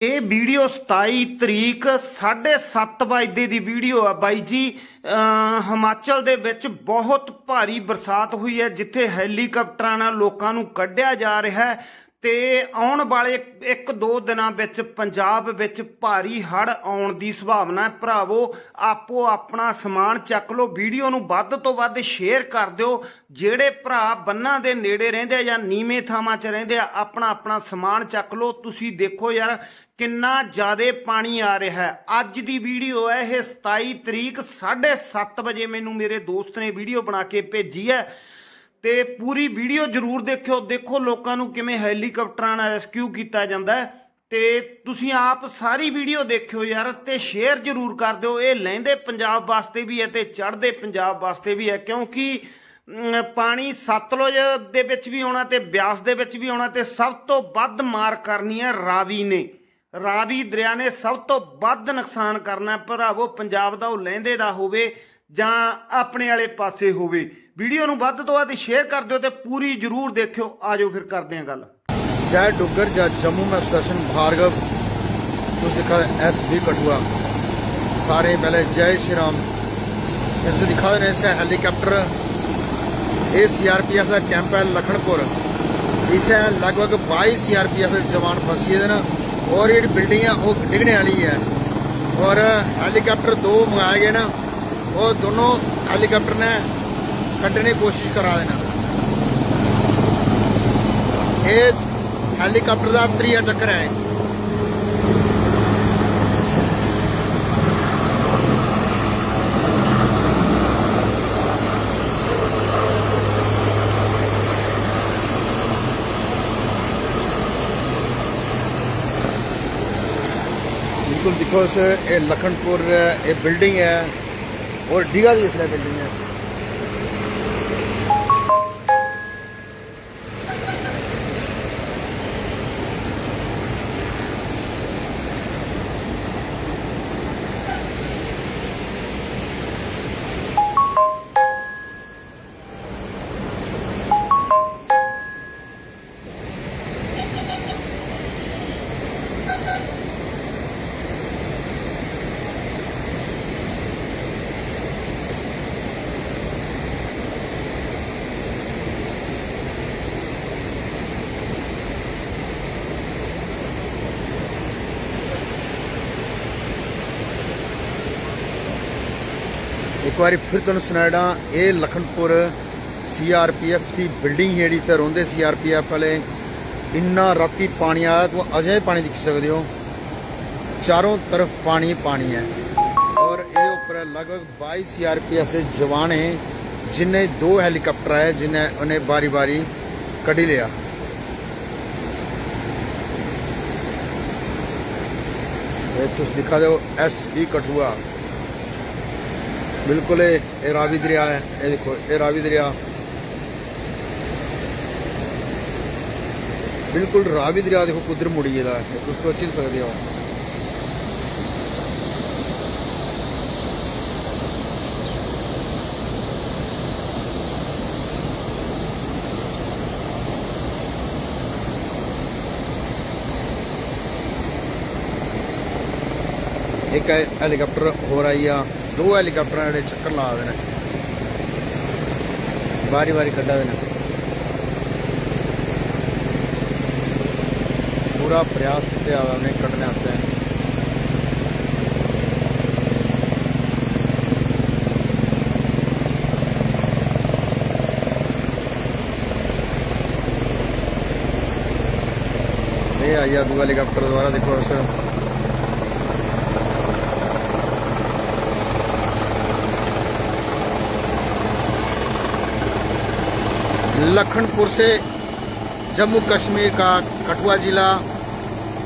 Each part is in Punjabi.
ਇਹ ਵੀਡੀਓ 27 ਤਰੀਕ 7:30 ਵਜੇ ਦੀ ਵੀਡੀਓ ਆ ਬਾਈ ਜੀ। ਅਹ ਹਿਮਾਚਲ ਦੇ ਵਿੱਚ ਬਹੁਤ ਭਾਰੀ ਬਰਸਾਤ ਹੋਈ ਹੈ, ਜਿੱਥੇ ਹੈਲੀਕਾਪਟਰਾਂ ਨਾਲ ਲੋਕਾਂ ਨੂੰ ਕੱਢਿਆ ਜਾ ਰਿਹਾ ਹੈ। ਤੇ ਆਉਣ ਵਾਲੇ 1-2 ਦਿਨਾਂ ਵਿੱਚ ਪੰਜਾਬ ਵਿੱਚ ਭਾਰੀ ਹੜ੍ਹ ਆਉਣ ਦੀ ਸੰਭਾਵਨਾ ਹੈ। ਭਰਾਵੋ, ਆਪੋ ਆਪਣਾ ਸਮਾਨ ਚੱਕ ਲਓ, ਵੀਡੀਓ ਨੂੰ ਵੱਧ ਤੋਂ ਵੱਧ ਸ਼ੇਅਰ ਕਰ ਦਿਓ। ਜਿਹੜੇ ਭਰਾ ਬੰਨਾਂ ਦੇ ਨੇੜੇ ਰਹਿੰਦੇ ਆ ਜਾਂ ਨੀਵੇਂ ਥਾਵਾਂ 'ਚ ਰਹਿੰਦੇ ਆ, ਆਪਣਾ ਆਪਣਾ ਸਮਾਨ ਚੱਕ ਲਓ। ਤੁਸੀਂ ਦੇਖੋ ਯਾਰ, ਕਿੰਨਾ ਜ਼ਿਆਦਾ ਪਾਣੀ ਆ ਰਿਹਾ ਹੈ। ਅੱਜ ਦੀ ਵੀਡੀਓ ਹੈ ਇਹ 27 ਤਰੀਕ 7:30 ਵਜੇ ਮੈਨੂੰ ਮੇਰੇ ਦੋਸਤ ਨੇ ਵੀਡੀਓ ਬਣਾ ਕੇ ਭੇਜੀ ਹੈ। ਤੇ ਪੂਰੀ ਵੀਡੀਓ ਜਰੂਰ ਦੇਖਿਓ। ਦੇਖੋ ਲੋਕਾਂ ਨੂੰ ਕਿਵੇਂ ਹੈਲੀਕਾਪਟਰਾਂ ਨਾਲ ਰੈਸਕਿਊ ਕੀਤਾ ਜਾਂਦਾ ਹੈ। ਤੇ ਤੁਸੀਂ ਆਪ ਸਾਰੀ ਵੀਡੀਓ ਦੇਖਿਓ ਯਾਰ ਤੇ ਸ਼ੇਅਰ ਜਰੂਰ ਕਰ ਦਿਓ। ਇਹ ਲਹਿੰਦੇ ਪੰਜਾਬ ਵਾਸਤੇ ਵੀ ਹੈ ਤੇ ਚੜ੍ਹਦੇ ਪੰਜਾਬ ਵਾਸਤੇ ਵੀ ਹੈ ਕਿਉਂਕਿ ਪਾਣੀ ਸਤਲੁਜ ਦੇ ਵਿੱਚ ਵੀ ਆਉਣਾ ਤੇ ਬਿਆਸ ਦੇ ਵਿੱਚ ਵੀ ਆਉਣਾ ਤੇ ਸਭ ਤੋਂ ਵੱਧ ਮਾਰ ਕਰਨੀ ਹੈ ਰਾਵੀ ਨੇ। ਰਾਵੀ ਦਰਿਆ ਨੇ ਸਭ ਤੋਂ ਵੱਧ ਨੁਕਸਾਨ ਕਰਨਾ ਭਰਾਵੋ, ਪੰਜਾਬ ਦਾ ਉਹ ਲਹਿੰਦੇ ਦਾ ਹੋਵੇ ਜਾਂ ਆਪਣੇ ਵਾਲੇ ਪਾਸੇ ਹੋਵੇ। ਵੀਡੀਓ ਨੂੰ ਵੱਧ ਤੋਂ ਵੱਧ ਸ਼ੇਅਰ ਕਰ ਦਿਓ ਤੇ ਪੂਰੀ ਜਰੂਰ ਦੇਖਿਓ। ਆਜੋ ਫਿਰ ਕਰਦੇ ਆਂ ਗੱਲ। ਜੈ ਡੁੱਗਰ ਜਾਂ ਜੰਮੂ, ਮੈਂ ਸਟੇਸ਼ਨ ਭਾਰਗਵ। ਤੁਸੀਂ ਦਿਖਾ, ਐਸ ਵੀ ਕਟੂਆ ਸਾਰੇ ਪਹਿਲੇ ਜੈ ਸ਼੍ਰੀ ਰਾਮ। ਇਸ ਤੋਂ ਦਿਖਾ ਰਹੇ ਸੇ ਹੈਲੀਕਾਪਟਰ। ਇਹ ਸੀਆਰਪੀਐਫ ਦਾ ਕੈਂਪ ਹੈ ਲਖਣਪੁਰ ਇੱਥੇ ਲਗਭਗ 22 ਸੀਆਰਪੀਐਫ ਦੇ ਜਵਾਨ ਫਸੇ ਦੇ ਨੇ। ਔਰ ਇਹ ਬਿਲਡਿੰਗ ਆ ਉਹ ਡਿੱਗਣੇ ਵਾਲੀ ਹੈ। ਔਰ ਹੈਲੀਕਾਪਟਰ ਦੋ ਮੰਗਾਏ ਗਏ ਨੇ। वो दोनों हेलीकॉप्टर ने कटने की कोशिश करा देना ਇਹ ਹੈਲੀਕਾਪਟਰ ਦਾ ਤਰੀਆ ਚੱਕਰ ਹੈ बिल्कुल देखो सर ये लखनपुर ये बिल्डिंग है और डीगा दी इसलिए बिल्डिंग है ਇੱਕ ਵਾਰੀ ਫਿਰ ਤੁਹਾਨੂੰ ਸੁਣਾਇਦਾ ਇਹ ਲਖਨਪੁਰ ਸੀਆਰਪੀਐਫ ਦੀ ਬਿਲਡਿੰਗ ਜਿਹੜੀ ਤੇ ਰਹਿੰਦੇ ਸੀਆਰਪੀਐਫ ਵਾਲੇ, ਇੰਨਾ ਰਾਤੀ ਪਾਣੀ ਆਇਆ, ਤੂੰ ਅਜੇ ਪਾਣੀ ਦੇਖ ਸਕਦੇ ਹੋ। ਚਾਰੋਂ ਤਰਫ ਪਾਣੀ ਪਾਣੀ ਹੈ। ਔਰ ਇਹਦੇ ਉੱਪਰ ਲਗਭਗ 22 ਸੀਆਰਪੀਐਫ ਦੇ ਜਵਾਨ ਹੈ, ਜਿਨੇ ਦੋ ਹੈਲੀਕਾਪਟਰ ਆਏ, ਜਿਨੇ ਉਹਨੇ ਬਾਰੀ ਬਾਰੀ ਕੱਢੀ ਲਿਆ। ਇਹ ਤੁਸੀਂ ਦਿਖਾ ਦਿਓ ਐਸਪੀ ਕਠੂਆ। ਬਿਲਕੁਲ ਇਹ ਇਹ ਰਾਵੀ ਦਰਿਆ ਹੈ, ਇਹ ਦੇਖੋ, ਇਹ ਰਾਵੀ ਦਰਿਆ। ਬਿਲਕੁਲ ਰਾਵੀ ਦਰਿਆ ਦੇਖੋ ਕੁਦਰ ਮੁੜੀ ਇਹਦਾ, ਤੁਸੀਂ ਸੋਚ ਨਹੀਂ ਸਕਦੇ ਹੋ। ਇੱਕ ਹੈਲੀਕਾਪਟਰ ਹੋਰ ਆਈ ਆ। ਦੋ ਹੈਲੀਕਾਪਟਰਾਂ ਜਿਹੜੇ ਚੱਕਰ ਲਾ ਦੇਣੇ। ਵਾਰੀ ਵਾਰੀ ਕੱਢਾ ਦੇਣਾ। ਪੂਰਾ ਪ੍ਰਯਾਸ ਕੀਤਾ ਆ ਉਹਨੇ ਕੱਢਣ ਵਾਸਤੇ। ਇਹ ਆਇਆ ਦੂਆ ਹੈਲੀਕਾਪਟਰ ਦੁਆਰਾ ਦੇਖੋ ਉਸ लखनपुर से जम्मू कश्मीर का कठुआ ज़िला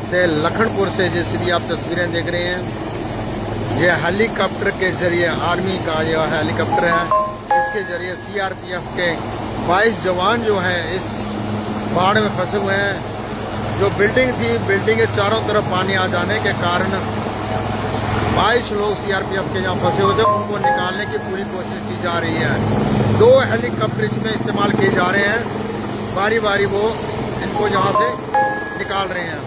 से लखनपुर से जैसे भी आप तस्वीरें देख रहे हैं, ये हेलीकॉप्टर के ज़रिए आर्मी का यह हेलीकॉप्टर है। इसके ज़रिए सीआरपीएफ के 22 जवान जो हैं इस बाढ़ में फंसे हुए हैं। जो बिल्डिंग थी, बिल्डिंग के चारों तरफ़ पानी आ जाने के कारण बाईस लोग सीआरपीएफ के यहाँ फंसे हुए थे। उनको निकालने की पूरी कोशिश की जा रही है। दो हेलीकॉप्टर इसमें इस्तेमाल किए जा रहे हैं। बारी बारी वो इनको यहाँ से निकाल रहे हैं।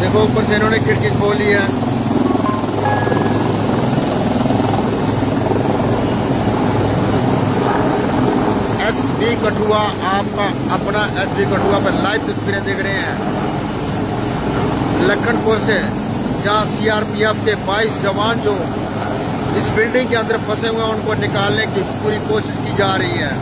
देखो, ऊपर से इन्होंने खिड़की खोली है। कठुआ आपका अपना एस बी कठुआ पर लाइव तस्वीरें देख रहे हैं। लखनपुर से जहाँ सीआरपीएफ के 22 जवान जो इस बिल्डिंग के अंदर फंसे हुए हैं, उनको निकालने की पूरी कोशिश की जा रही है।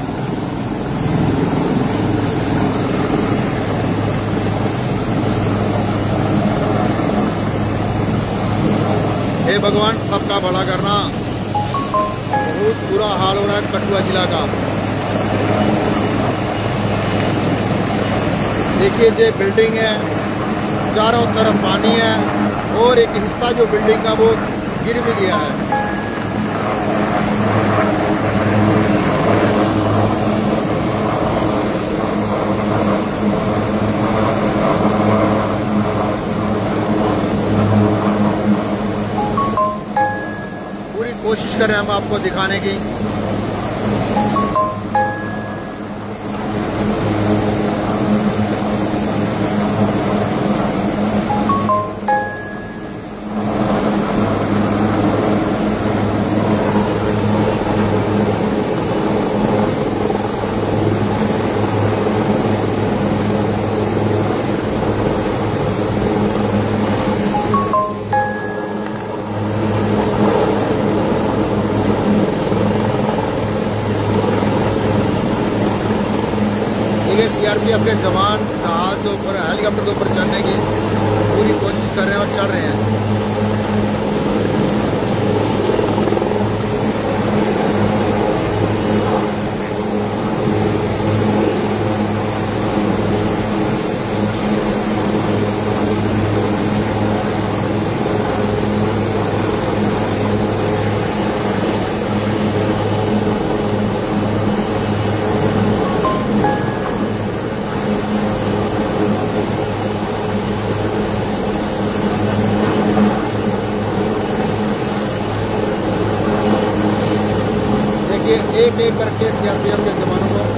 हे भगवान, सबका भला करना। बहुत बुरा हाल हो रहा है कठुआ जिला का। देखिए ये बिल्डिंग है, चारों तरफ़ पानी है, और एक हिस्सा जो बिल्डिंग का वो गिर भी गया है। कोशिश करें हम आपको दिखाने की। ठीक है सीआरपीएफ के जवान जहाज के ऊपर हेलीकॉप्टर के ऊपर चढ़ने की पूरी कोशिश एक एक करके सीआरपीएफ के जवानों को